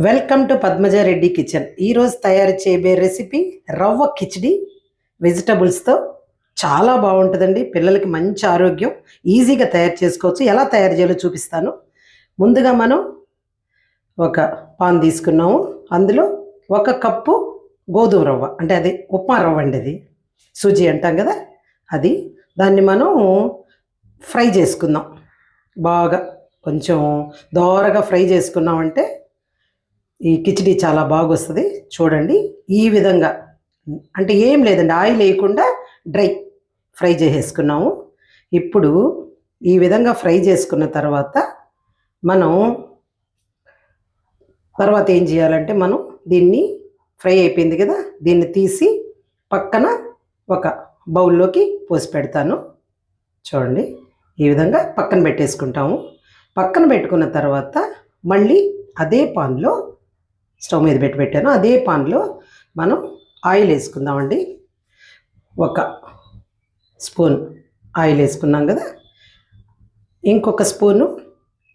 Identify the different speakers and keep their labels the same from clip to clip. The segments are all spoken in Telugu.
Speaker 1: Welcome to Padmaja Reddy kitchen. ఈరోజు తయారు చేయబోయే రెసిపీ రవ్వ కిచిడి. వెజిటబుల్స్తో చాలా బాగుంటుందండి. పిల్లలకి మంచి ఆరోగ్యం. ఈజీగా తయారు చేసుకోవచ్చు. ఎలా తయారు చేయాలో చూపిస్తాను. ముందుగా మనం ఒక పాన్ తీసుకున్నాము. అందులో ఒక కప్పు గోధుమ రవ్వ. అంటే అది ఉప్మా రవ్వ అండి అది. సూజీ అంటాం కదా. అది దాన్ని మనం ఫ్రై చేసుకుందాం. బాగా కొంచెం దోరగా ఫ్రై చేసుకున్నామంటే ఈ కిచిడి చాలా బాగా వస్తుంది చూడండి ఈ విధంగా. అంటే ఏం లేదండి ఆయిల్ వేయకుండా డ్రై ఫ్రై చేసేసుకున్నాము. ఇప్పుడు ఈ విధంగా ఫ్రై చేసుకున్న తర్వాత మనం తర్వాత ఏం చేయాలంటే మనం దీన్ని ఫ్రై అయిపోయింది కదా దీన్ని తీసి పక్కన ఒక బౌల్లోకి పోసి పెడతాను. చూడండి ఈ విధంగా పక్కన పెట్టేసుకుంటాము. పక్కన పెట్టుకున్న తర్వాత మళ్ళీ అదే పాన్లో స్టవ్ మీద పెట్టి పెట్టాను. అదే పాన్లో మనం ఆయిల్ వేసుకుందామండి. ఒక స్పూన్ ఆయిల్ వేసుకున్నాం కదా. ఇంకొక స్పూను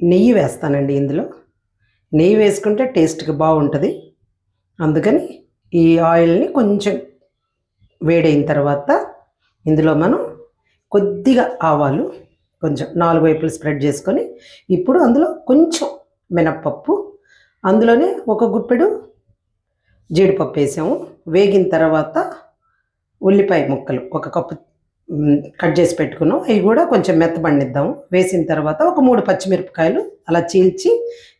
Speaker 1: నెయ్యి వేస్తానండి ఇందులో. నెయ్యి వేసుకుంటే టేస్ట్కి బాగుంటుంది. అందుకని ఈ ఆయిల్ని కొంచెం వేడైన తర్వాత ఇందులో మనం కొద్దిగా ఆవాలు కొంచెం నాలుగు వైపులు స్ప్రెడ్ చేసుకొని ఇప్పుడు అందులో కొంచెం మినప్పప్పు అందులోనే ఒక గుప్పెడు జీడిపప్పు వేసాము. వేగిన తర్వాత ఉల్లిపాయ ముక్కలు ఒక కప్పు కట్ చేసి పెట్టుకున్నాం. అవి కూడా కొంచెం మెత్తబండిద్దాము వేసిన తర్వాత ఒక మూడు పచ్చిమిరపకాయలు అలా చీల్చి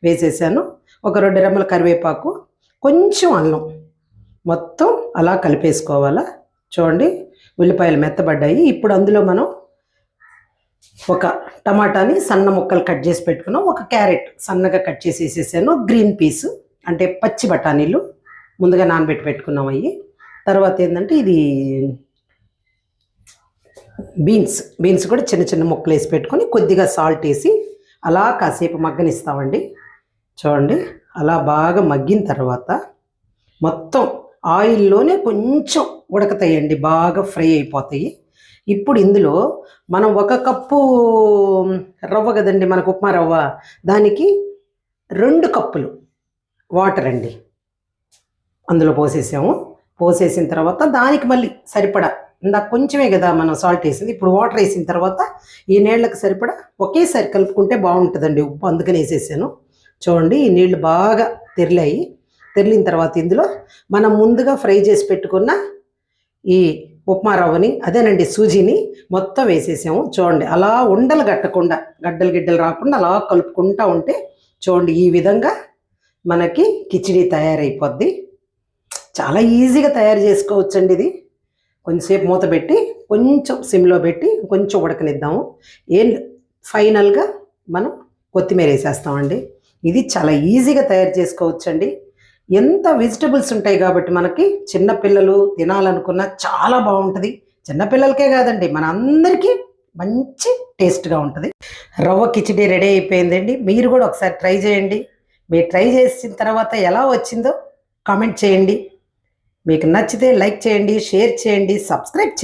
Speaker 1: వేసేసాను. ఒక రెండు రెమ్మల కరివేపాకు కొంచెం అల్లం మొత్తం అలా కలిపేసుకోవాలా. చూడండి ఉల్లిపాయలు మెత్తబడ్డాయి. ఇప్పుడు అందులో మనం ఒక టమాటాని సన్న ముక్కలు కట్ చేసి పెట్టుకున్నాం. ఒక క్యారెట్ సన్నగా కట్ చేసి వేసేసాను. గ్రీన్ పీస్ అంటే పచ్చి బఠానీలు ముందుగా నానబెట్టి పెట్టుకున్నాం అవి తర్వాత ఏంటంటే ఇది బీన్స్ బీన్స్ కూడా చిన్న చిన్న ముక్కలు వేసి పెట్టుకొని కొద్దిగా సాల్ట్ వేసి అలా కాసేపు మగ్గనిస్తామండి. చూడండి అలా బాగా మగ్గిన తర్వాత మొత్తం ఆయిల్లోనే కొంచెం ఉడకతాయండి బాగా ఫ్రై అయిపోతాయి. ఇప్పుడు ఇందులో మనం ఒక కప్పు రవ్వ కదండి మనకు ఉప్మా రవ్వ. దానికి రెండు కప్పులు వాటర్ అండి. అందులో పోసేసాము. పోసేసిన తర్వాత దానికి మళ్ళీ సరిపడా ఇందాక కొంచెమే కదా మనం సాల్ట్ వేసింది ఇప్పుడు వాటర్ వేసిన తర్వాత ఈ నీళ్ళకి సరిపడా ఒకేసారి కలుపుకుంటే బాగుంటుందండి ఉప్పు. అందుకని వేసేసాను. చూడండి ఈ నీళ్ళు బాగా తెరిలాయి. తెరిలిన తర్వాత ఇందులో మనం ముందుగా ఫ్రై చేసి పెట్టుకున్న ఈ ఉప్మా రవ్వని అదేనండి సూజీని మొత్తం వేసేసాము. చూడండి అలా ఉండలు కట్టకుండా గడ్డలు గిడ్డలు రాకుండా అలా కలుపుకుంటా ఉంటే చూడండి ఈ విధంగా మనకి కిచిడి తయారైపోద్ది. చాలా ఈజీగా తయారు చేసుకోవచ్చండి ఇది. కొంచెంసేపు మూత పెట్టి కొంచెం సిమ్లో పెట్టి కొంచెం ఉడకనిద్దాము. ఏం ఫైనల్గా మనం కొత్తిమీర వేసేస్తామండి ఇది చాలా ఈజీగా తయారు చేసుకోవచ్చండి. ఎంత వెజిటబుల్స్ ఉంటాయి కాబట్టి మనకి చిన్నపిల్లలు తినాలనుకున్న చాలా బాగుంటుంది. చిన్నపిల్లలకే కాదండి మన అందరికీ మంచి టేస్ట్గా ఉంటుంది. రవ్వ కిచిడి రెడీ అయిపోయిందండి. మీరు కూడా ఒకసారి ట్రై చేయండి. మీరు ట్రై చేసిన తర్వాత ఎలా వచ్చిందో కామెంట్ చేయండి. మీకు నచ్చితే లైక్ చేయండి షేర్ చేయండి సబ్స్క్రైబ్ చేయండి.